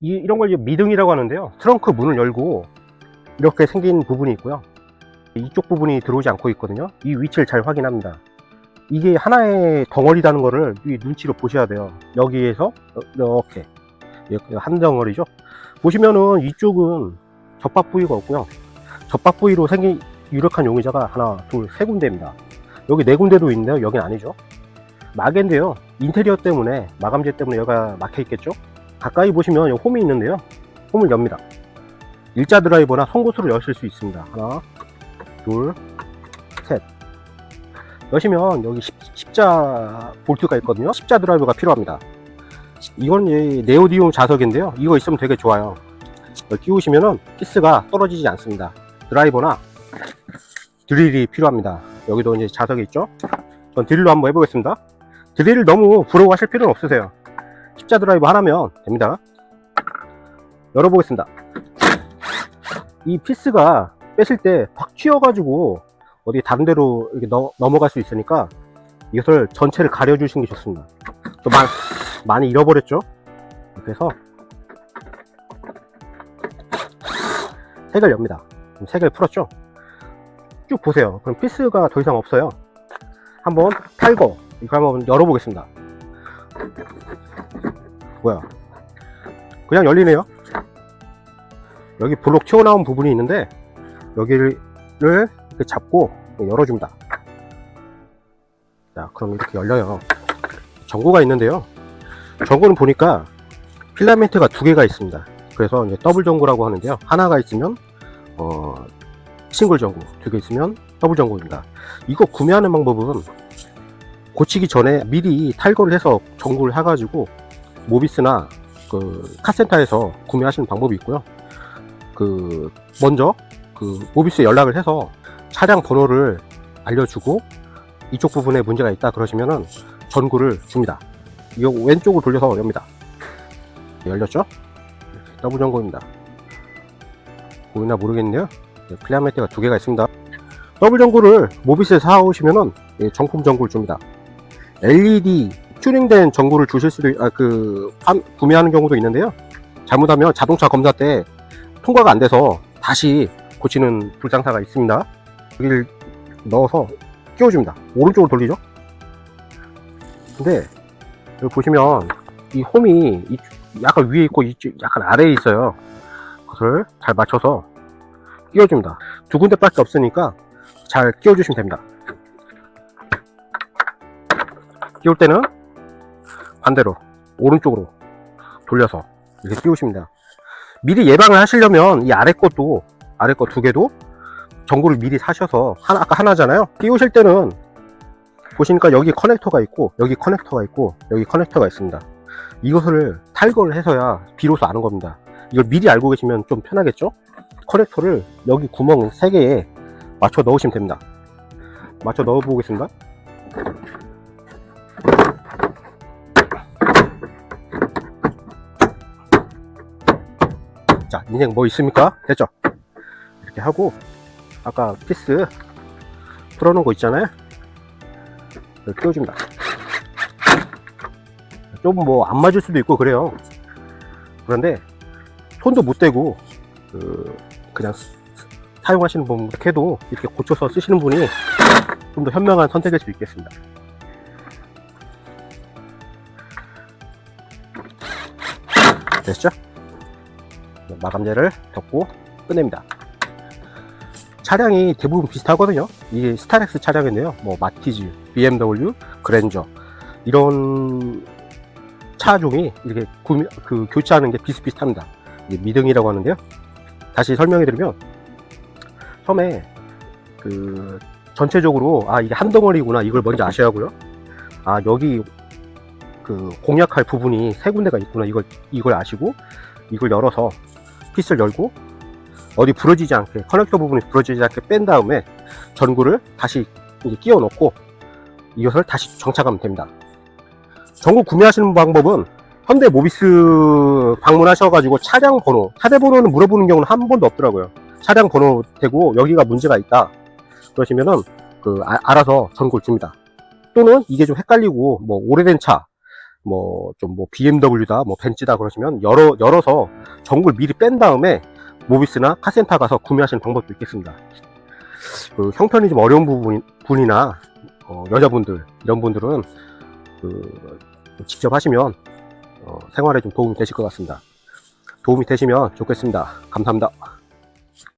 이, 이런 걸 미등이라고 하는데요. 트렁크 문을 열고 이렇게 생긴 부분이 있고요. 이쪽 부분이 들어오지 않고 있거든요. 이 위치를 잘 확인합니다. 이게 하나의 덩어리라는 거를 이 눈치로 보셔야 돼요. 여기에서 이렇게 한 덩어리죠. 보시면은 이쪽은 접합 부위가 없고요. 접합 부위로 생긴 유력한 용의자가 하나, 둘, 세 군데입니다. 여기 네 군데도 있는데요. 여긴 아니죠. 마개인데요. 인테리어 때문에 마감재 때문에 여기가 막혀 있겠죠. 가까이 보시면 홈이 있는데요. 홈을 엽니다. 일자 드라이버나 송곳으로 여실 수 있습니다. 하나, 둘, 셋. 여시면 여기 십, 십자 볼트가 있거든요. 십자 드라이버가 필요합니다. 이건 이 네오디움 자석인데요. 이거 있으면 되게 좋아요. 여기 끼우시면은 피스가 떨어지지 않습니다. 드라이버나 드릴이 필요합니다. 여기도 이제 자석이 있죠. 전 드릴로 한번 해보겠습니다. 드릴을 너무 부러워하실 필요는 없으세요. 십자 드라이버 하나면 됩니다. 열어보겠습니다. 이 피스가 빼실 때 확 튀어가지고 어디 다른 데로 이렇게 넘- 넘어갈 수 있으니까 이것을 전체를 가려주시는 게 좋습니다. 좀 많, 많이 잃어버렸죠? 그래서 색을 엽니다. 색을 풀었죠? 쭉 보세요. 그럼 피스가 더 이상 없어요. 한번 탈거 이거 한번 열어보겠습니다. 뭐야? 그냥 열리네요. 여기 블록 튀어나온 부분이 있는데 여기를 이렇게 잡고 열어줍니다. 자, 그럼 이렇게 열려요. 전구가 있는데요. 전구는 보니까 필라멘트가 두 개가 있습니다. 그래서 이제 더블 전구라고 하는데요. 하나가 있으면 어, 싱글 전구, 두 개 있으면 더블 전구입니다. 이거 구매하는 방법은 고치기 전에 미리 탈거를 해서 전구를 해가지고 모비스나 그 카센터에서 구매하시는 방법이 있고요. 그 먼저 그 모비스에 연락을 해서 차량 번호를 알려주고 이쪽 부분에 문제가 있다 그러시면은 전구를 줍니다. 이거 왼쪽으로 돌려서 엽니다. 네, 열렸죠? 더블 전구입니다. 보이나 모르겠네요. 네, 플레아메트가 두 개가 있습니다. 더블 전구를 모비스에 사오시면은 예, 정품 전구를 줍니다. LED 튜닝된 전구를 주실 수도 있- 아, 그 판- 구매하는 경우도 있는데요. 잘못하면 자동차 검사 때 통과가 안 돼서 다시 고치는 불상사가 있습니다. 여기를 넣어서 끼워줍니다. 오른쪽으로 돌리죠. 근데 여기 보시면 이 홈이 이- 약간 위에 있고 약간 아래에 있어요. 그것을 잘 맞춰서 끼워줍니다. 두 군데밖에 없으니까 잘 끼워주시면 됩니다. 끼울 때는 반대로 오른쪽으로 돌려서 이렇게 끼우십니다. 미리 예방을 하시려면 이 아래 것도 아래 거 두 개도 전구를 미리 사셔서 하나 아까 하나잖아요. 끼우실 때는 보시니까 여기 커넥터가 있고 여기 커넥터가 있고 여기 커넥터가 있습니다. 이것을 탈거를 해서야 비로소 아는 겁니다. 이걸 미리 알고 계시면 좀 편하겠죠? 커넥터를 여기 구멍 3개에 맞춰 넣으시면 됩니다. 맞춰 넣어 보겠습니다. 자, 인생 뭐 있습니까? 됐죠? 이렇게 하고, 아까 피스 풀어놓은 거 있잖아요? 끼워줍니다. 좀 뭐 안 맞을 수도 있고 그래요. 그런데 손도 못 대고, 그, 그냥 사용하시는 분, 해도 이렇게 고쳐서 쓰시는 분이 좀 더 현명한 선택일 수 있겠습니다. 됐죠? 마감재를 덮고 끝냅니다. 차량이 대부분 비슷하거든요. 이게 스타렉스 차량인데요. 뭐 마티즈, BMW, 그랜저 이런 차종이 이렇게 구매, 그 교체하는 게 비슷비슷합니다. 미등이라고 하는데요. 다시 설명해 드리면 처음에 그 전체적으로 아 이게 한 덩어리구나 이걸 먼저 아셔야 하고요. 아 여기 그 공략할 부분이 세 군데가 있구나 이걸 이걸 아시고 이걸 열어서 피스를 열고 어디 부러지지 않게 커넥터 부분이 부러지지 않게 뺀 다음에 전구를 다시 끼워 넣고 이것을 다시 정착하면 됩니다. 전구 구매하시는 방법은 현대 모비스 방문하셔가지고 차량 번호, 차대 번호는 물어보는 경우는 한 번도 없더라고요. 차량 번호 되고 여기가 문제가 있다. 그러시면은 그 아- 알아서 전구를 줍니다. 또는 이게 좀 헷갈리고 뭐 오래된 차 뭐좀뭐 BMW다 뭐 벤츠다 그러시면 열어 열어서 전구를 미리 뺀 다음에 모비스나 카센터 가서 구매하시는 방법도 있겠습니다. 그 형편이 좀 어려운 부분 분이나 어, 여자분들 이런 분들은 그 직접 하시면 어, 생활에 좀 도움이 되실 것 같습니다. 도움이 되시면 좋겠습니다. 감사합니다.